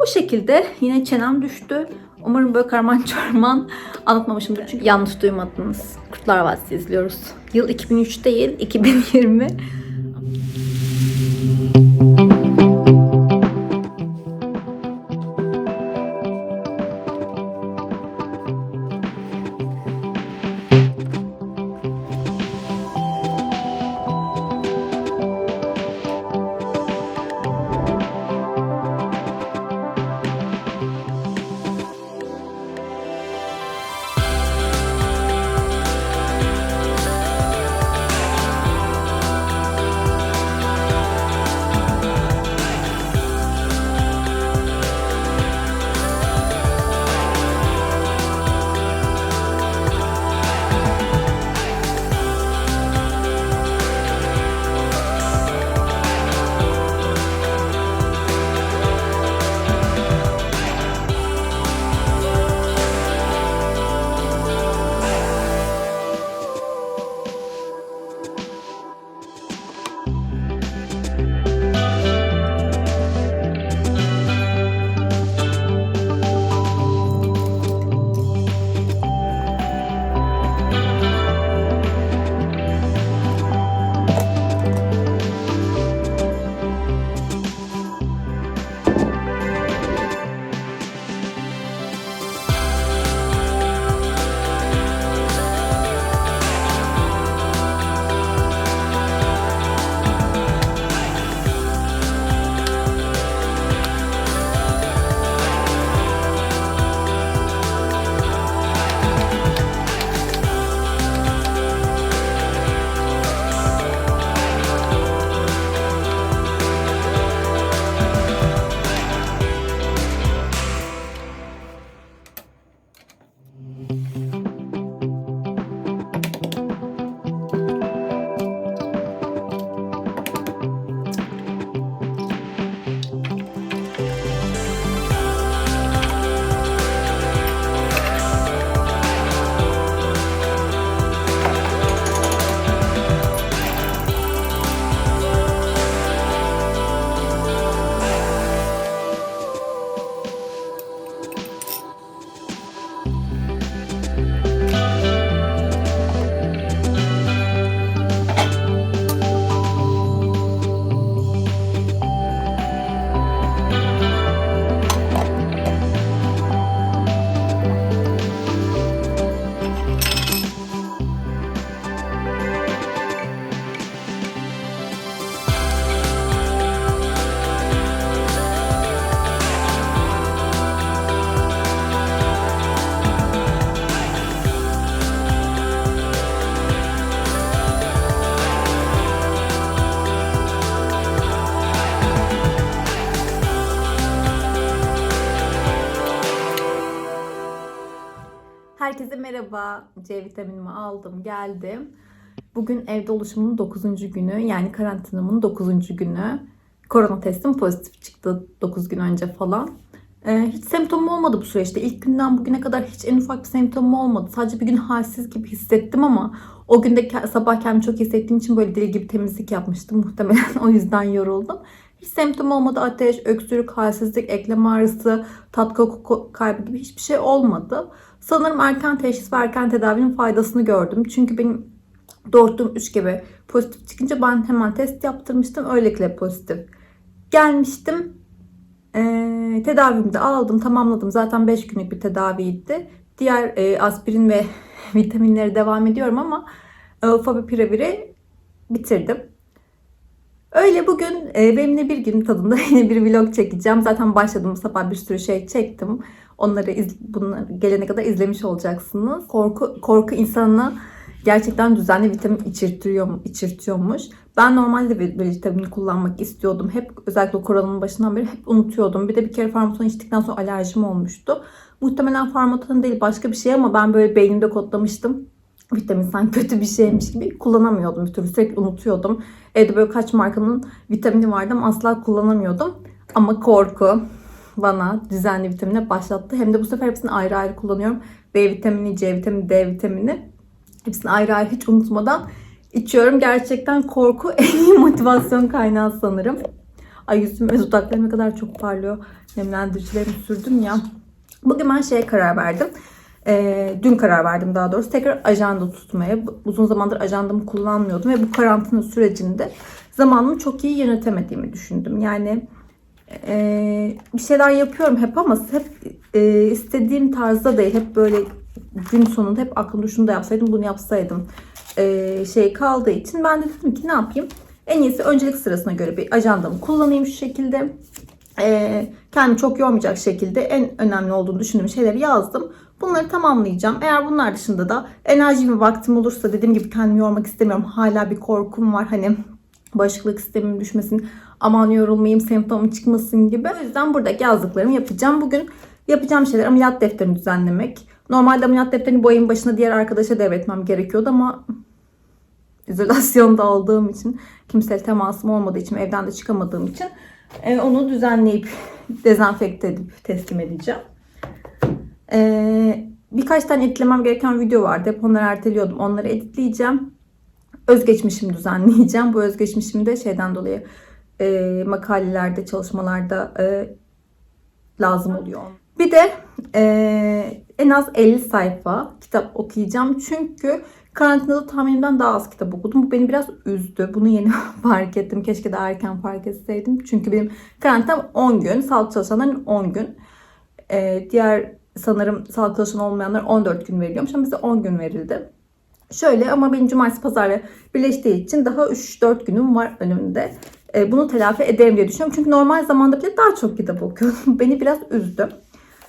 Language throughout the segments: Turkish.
Bu şekilde yine çenem düştü. Umarım böyle karman çorman anlatmamışımdır. Çünkü yanlış duymadınız. Kurtlar Vadisi izliyoruz. Yıl 2003 değil, 2020. Herkese merhaba. C vitaminimi aldım, geldim. Bugün evde oluşumun 9. günü. Yani karantinamın 9. günü. Korona testim pozitif çıktı 9 gün önce falan. Ee, hiç semptomum olmadı bu süreçte. İlk günden bugüne kadar hiç en ufak bir semptomum olmadı. Sadece bir gün halsiz gibi hissettim ama o günde sabah kendimi çok hissettiğim için böyle deli gibi temizlik yapmıştım. Muhtemelen o yüzden yoruldum. Hiç semptom olmadı. Ateş, öksürük, halsizlik, eklem ağrısı, tat koku kaybı gibi hiçbir şey olmadı. Sanırım erken teşhis ve erken tedavinin faydasını gördüm. Çünkü benim doğurttuğum 3 gibi pozitif çıkınca ben hemen test yaptırmıştım. Öylelikle pozitif gelmiştim. Ee, tedavimi de aldım, tamamladım. Zaten 5 günlük bir tedaviydi. Diğer e, aspirin ve vitaminleri devam ediyorum ama e, favipiraviri bitirdim. Öyle bugün e, benimle bir gün tadında yine bir vlog çekeceğim. Zaten başladım sabah bir sürü şey çektim. Onları iz, bunlar gelene kadar izlemiş olacaksınız. Korku korku insanına gerçekten düzenli vitamin içirtiyor, içirtiyormuş. Ben normalde bir böyle vitamin kullanmak istiyordum. Hep özellikle koronanın başından beri hep unutuyordum. Bir de bir kere farmaton içtikten sonra alerjim olmuştu. Muhtemelen farmaton değil başka bir şey ama ben böyle beynimde kodlamıştım. Vitamin sanki kötü bir şeymiş gibi kullanamıyordum bir türlü. Sürekli unutuyordum. Evde böyle kaç markanın vitamini vardı ama asla kullanamıyordum. Ama korku bana düzenli vitamine başlattı. Hem de bu sefer hepsini ayrı ayrı kullanıyorum. B vitamini, C vitamini, D vitamini. Hepsini ayrı ayrı hiç unutmadan içiyorum. Gerçekten korku en iyi motivasyon kaynağı sanırım. Ay yüzüm ve dudaklarım kadar çok parlıyor. Nemlendiricilerimi sürdüm ya. Bugün ben şeye karar verdim. Ee, dün karar verdim daha doğrusu. Tekrar ajanda tutmaya. Uzun zamandır ajandamı kullanmıyordum ve bu karantina sürecinde zamanımı çok iyi yönetemediğimi düşündüm. Yani e, bir şeyler yapıyorum hep ama hep e, istediğim tarzda değil. Hep böyle gün sonunda hep aklımda şunu da yapsaydım bunu yapsaydım e, şey kaldığı için ben de dedim ki ne yapayım? En iyisi öncelik sırasına göre bir ajandamı kullanayım şu şekilde. E, kendimi çok yormayacak şekilde en önemli olduğunu düşündüğüm şeyleri yazdım. Bunları tamamlayacağım. Eğer bunlar dışında da enerji ve vaktim olursa dediğim gibi kendimi yormak istemiyorum. Hala bir korkum var. Hani bağışıklık sistemim düşmesin, aman yorulmayayım, semptomum çıkmasın gibi. O yüzden buradaki yazdıklarımı yapacağım. Bugün yapacağım şeyler ameliyat defterini düzenlemek. Normalde ameliyat defterini bu ayın başına diğer arkadaşa devretmem gerekiyordu ama izolasyonda olduğum için kimseyle temasım olmadığı için evden de çıkamadığım için e, onu düzenleyip dezenfekte edip teslim edeceğim. E, birkaç tane editlemem gereken video vardı. Hep onları erteliyordum. Onları editleyeceğim. Özgeçmişimi düzenleyeceğim. Bu özgeçmişim de şeyden dolayı e, makalelerde, çalışmalarda e, lazım oluyor. Bir de e, en az 50 sayfa kitap okuyacağım. Çünkü karantinada tahminimden daha az kitap okudum. Bu beni biraz üzdü. Bunu yeni fark ettim. Keşke daha erken fark etseydim. Çünkü benim karantinam 10 gün. Sağlık çalışanların 10 gün. E, diğer sanırım sağlık çalışanı olmayanlar 14 gün veriliyormuş ama bize 10 gün verildi. Şöyle ama benim cumartesi pazarla birleştiği için daha 3-4 günüm var önümde. E, bunu telafi ederim diye düşünüyorum. Çünkü normal zamanda bile daha çok kitap okuyorum. Beni biraz üzdü.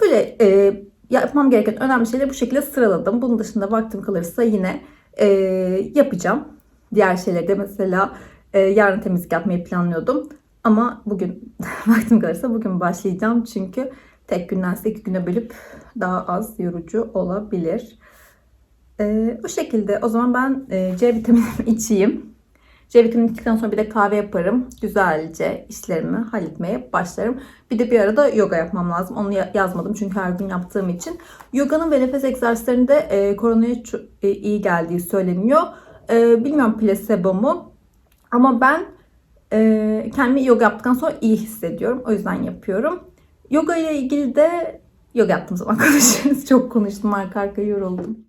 Böyle e, yapmam gereken önemli şeyleri bu şekilde sıraladım. Bunun dışında vaktim kalırsa yine e, yapacağım. Diğer şeyleri de mesela e, yarın temizlik yapmayı planlıyordum. Ama bugün vaktim kalırsa bugün başlayacağım. Çünkü tek gündense iki güne bölüp daha az yorucu olabilir. Ee, o şekilde o zaman ben e, C vitaminimi içeyim. C vitamini içtikten sonra bir de kahve yaparım. Güzelce işlerimi halletmeye başlarım. Bir de bir arada yoga yapmam lazım. Onu ya- yazmadım çünkü her gün yaptığım için. Yoganın ve nefes egzersizlerinde e, koronaya e, iyi geldiği söyleniyor. E, bilmiyorum plasebo mu. Ama ben e, kendimi yoga yaptıktan sonra iyi hissediyorum. O yüzden yapıyorum. Yoga ile ilgili de yoga yaptığım zaman konuşuruz. Çok konuştum arka arkaya yoruldum.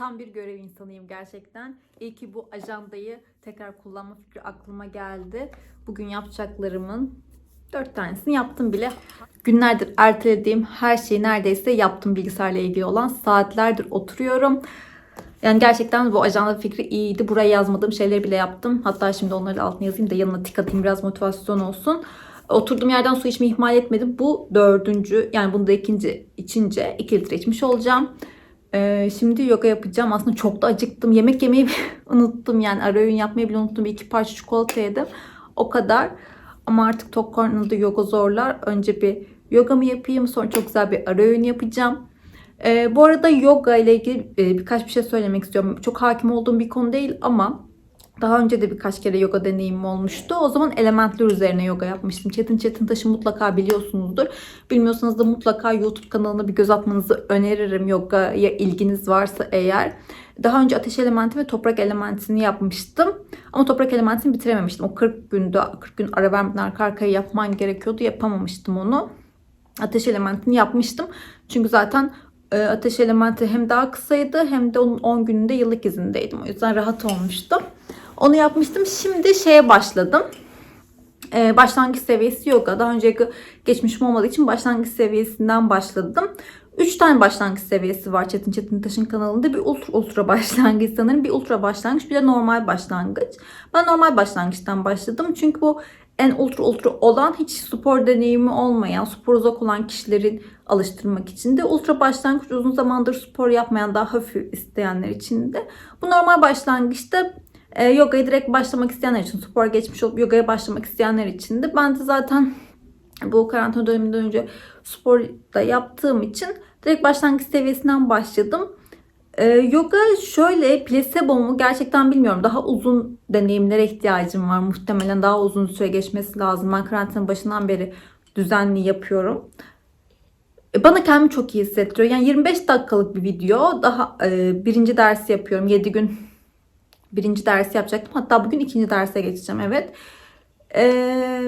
Tam bir görev insanıyım gerçekten. İyi ki bu ajandayı tekrar kullanma fikri aklıma geldi. Bugün yapacaklarımın dört tanesini yaptım bile. Günlerdir ertelediğim her şeyi neredeyse yaptım bilgisayarla ilgili olan. Saatlerdir oturuyorum. Yani gerçekten bu ajanda fikri iyiydi. Buraya yazmadığım şeyleri bile yaptım. Hatta şimdi onları da altına yazayım da yanına tik atayım biraz motivasyon olsun. Oturduğum yerden su içmeyi ihmal etmedim. Bu dördüncü yani bunu da ikinci içince iki litre içmiş olacağım. Ee, şimdi yoga yapacağım. Aslında çok da acıktım. Yemek yemeyi unuttum. Yani ara öğün yapmayı bile unuttum. Bir iki parça çikolata yedim. O kadar. Ama artık tok karnında yoga zorlar. Önce bir yogamı yapayım. Sonra çok güzel bir ara öğün yapacağım. Ee, bu arada yoga ile ilgili e, birkaç bir şey söylemek istiyorum. Çok hakim olduğum bir konu değil ama daha önce de birkaç kere yoga deneyimim olmuştu. O zaman elementler üzerine yoga yapmıştım. Çetin Çetin Taş'ı mutlaka biliyorsunuzdur. Bilmiyorsanız da mutlaka YouTube kanalına bir göz atmanızı öneririm yogaya ilginiz varsa eğer. Daha önce ateş elementi ve toprak elementini yapmıştım. Ama toprak elementini bitirememiştim. O 40 günde 40 gün ara vermeden arka arkaya yapman gerekiyordu. Yapamamıştım onu. Ateş elementini yapmıştım. Çünkü zaten e, ateş elementi hem daha kısaydı hem de onun 10 gününde yıllık izindeydim. O yüzden rahat olmuştu. Onu yapmıştım. Şimdi şeye başladım. Ee, başlangıç seviyesi yoga. Daha önce geçmişim olmadığı için başlangıç seviyesinden başladım. 3 tane başlangıç seviyesi var Çetin Çetin Taş'ın kanalında. Bir ultra, ultra başlangıç sanırım. Bir ultra başlangıç bir de normal başlangıç. Ben normal başlangıçtan başladım. Çünkü bu en ultra ultra olan hiç spor deneyimi olmayan, spor uzak olan kişilerin alıştırmak için de ultra başlangıç uzun zamandır spor yapmayan daha hafif isteyenler için de. Bu normal başlangıçta e, yogaya direkt başlamak isteyenler için, spor geçmiş olup yogaya başlamak isteyenler için de ben de zaten bu karantina döneminden önce spor da yaptığım için Direkt başlangıç seviyesinden başladım. Ee, yoga şöyle plasebo mu gerçekten bilmiyorum. Daha uzun deneyimlere ihtiyacım var. Muhtemelen daha uzun süre geçmesi lazım. Ben karantinanın başından beri düzenli yapıyorum. E, Bana kendimi çok iyi hissettiriyor. Yani 25 dakikalık bir video. Daha e, birinci dersi yapıyorum. 7 gün birinci dersi yapacaktım. Hatta bugün ikinci derse geçeceğim. Evet. E,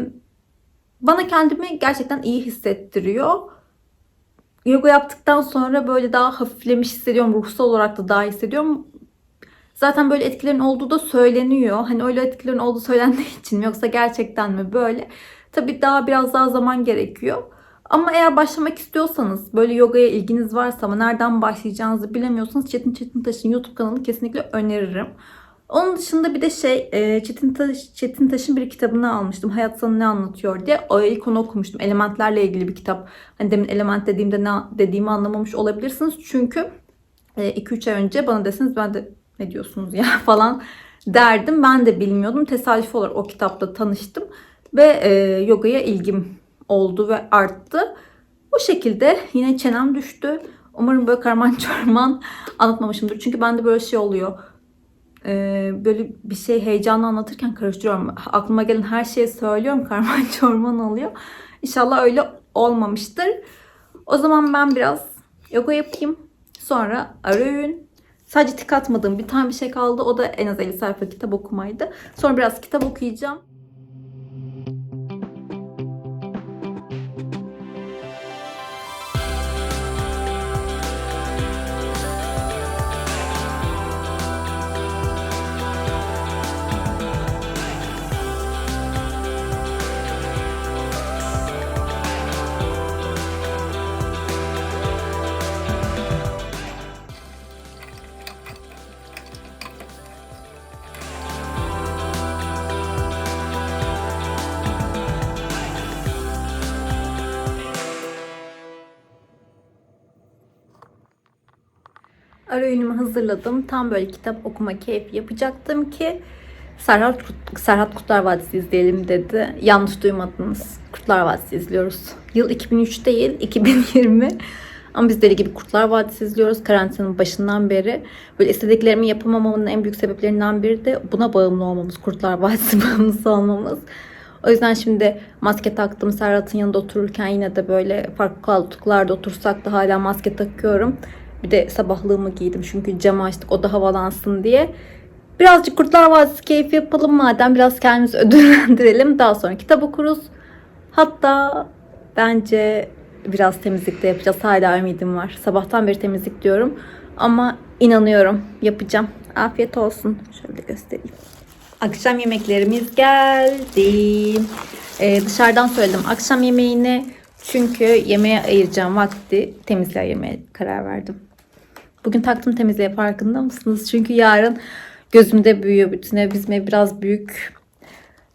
bana kendimi gerçekten iyi hissettiriyor. Yoga yaptıktan sonra böyle daha hafiflemiş hissediyorum. Ruhsal olarak da daha hissediyorum. Zaten böyle etkilerin olduğu da söyleniyor. Hani öyle etkilerin olduğu söylendiği için mi yoksa gerçekten mi böyle? Tabii daha biraz daha zaman gerekiyor. Ama eğer başlamak istiyorsanız, böyle yogaya ilginiz varsa ama nereden başlayacağınızı bilemiyorsanız Çetin Çetin Taş'ın YouTube kanalını kesinlikle öneririm. Onun dışında bir de şey e, Çetin, Taş, Çetin Taş'ın bir kitabını almıştım. Hayat sana ne anlatıyor diye. O ilk onu okumuştum. Elementlerle ilgili bir kitap. Hani demin element dediğimde ne dediğimi anlamamış olabilirsiniz. Çünkü 2-3 ay önce bana deseniz ben de ne diyorsunuz ya falan derdim. Ben de bilmiyordum. Tesadüf olarak o kitapla tanıştım. Ve e, yogaya ilgim oldu ve arttı. Bu şekilde yine çenem düştü. Umarım böyle karman çorman anlatmamışımdır. Çünkü bende böyle şey oluyor. Ee, böyle bir şey heyecanla anlatırken karıştırıyorum. Aklıma gelen her şeyi söylüyorum. Karman çorman oluyor. İnşallah öyle olmamıştır. O zaman ben biraz yoga yapayım. Sonra ara öğün. Sadece tik atmadığım bir tane bir şey kaldı. O da en az 50 sayfa kitap okumaydı. Sonra biraz kitap okuyacağım. Ara öğünümü hazırladım. Tam böyle kitap okuma keyfi yapacaktım ki Serhat, Serhat Kurtlar Vadisi izleyelim dedi. Yanlış duymadınız. Kurtlar Vadisi izliyoruz. Yıl 2003 değil, 2020. Ama biz deli gibi Kurtlar Vadisi izliyoruz karantinanın başından beri. Böyle istediklerimi yapamamamın en büyük sebeplerinden biri de buna bağımlı olmamız. Kurtlar Vadisi bağımlısı olmamız. O yüzden şimdi maske taktım. Serhat'ın yanında otururken yine de böyle farklı koltuklarda otursak da hala maske takıyorum. Bir de sabahlığımı giydim çünkü camı açtık o da havalansın diye. Birazcık Kurtlar Vadisi keyfi yapalım madem biraz kendimizi ödüllendirelim. Daha sonra kitap okuruz. Hatta bence biraz temizlik de yapacağız. Hala ümidim var. Sabahtan beri temizlik diyorum. Ama inanıyorum yapacağım. Afiyet olsun. Şöyle göstereyim. Akşam yemeklerimiz geldi. Ee, dışarıdan söyledim akşam yemeğini. Çünkü yemeğe ayıracağım vakti temizliğe yemeye karar verdim. Bugün taktım temizliğe farkında mısınız? Çünkü yarın gözümde büyüyor bütün ev. Bizim ev biraz büyük.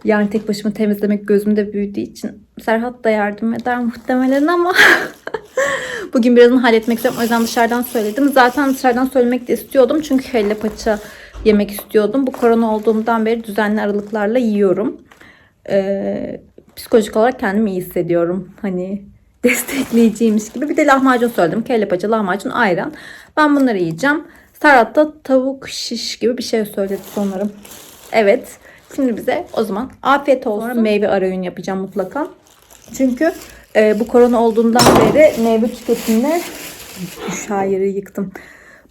Yani tek başıma temizlemek gözümde büyüdüğü için Serhat da yardım eder muhtemelen ama bugün birazını halletmek istiyorum. O yüzden dışarıdan söyledim. Zaten dışarıdan söylemek de istiyordum. Çünkü kelle paça yemek istiyordum. Bu korona olduğumdan beri düzenli aralıklarla yiyorum. Ee, psikolojik olarak kendimi iyi hissediyorum. Hani destekleyiciymiş gibi. Bir de lahmacun söyledim. Kelle paça, lahmacun, ayran. Ben bunları yiyeceğim. Serhat da tavuk şiş gibi bir şey söyledi sanırım. Evet. Şimdi bize o zaman afiyet olsun. Sonra meyve arayün yapacağım mutlaka. Çünkü e, bu korona olduğundan beri meyve tüketimine şairi yıktım.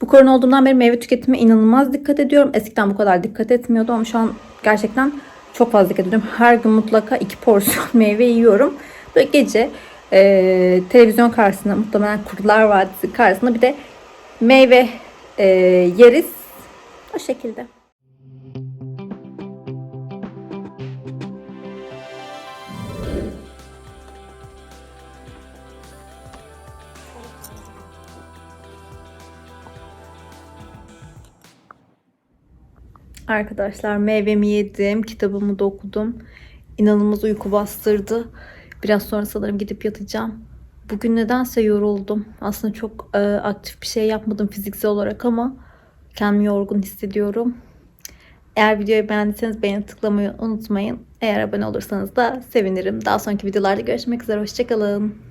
Bu korona olduğundan beri meyve tüketimine inanılmaz dikkat ediyorum. Eskiden bu kadar dikkat etmiyordum ama şu an gerçekten çok fazla dikkat ediyorum. Her gün mutlaka iki porsiyon meyve yiyorum. Böyle gece e, televizyon karşısında muhtemelen Kurtlar Vadisi karşısında bir de meyve e, yeriz. O şekilde. Arkadaşlar meyvemi yedim, kitabımı da okudum. İnanılmaz uyku bastırdı. Biraz sonra sanırım gidip yatacağım. Bugün nedense yoruldum. Aslında çok e, aktif bir şey yapmadım fiziksel olarak ama kendimi yorgun hissediyorum. Eğer videoyu beğendiyseniz beğeni tıklamayı unutmayın. Eğer abone olursanız da sevinirim. Daha sonraki videolarda görüşmek üzere. Hoşçakalın.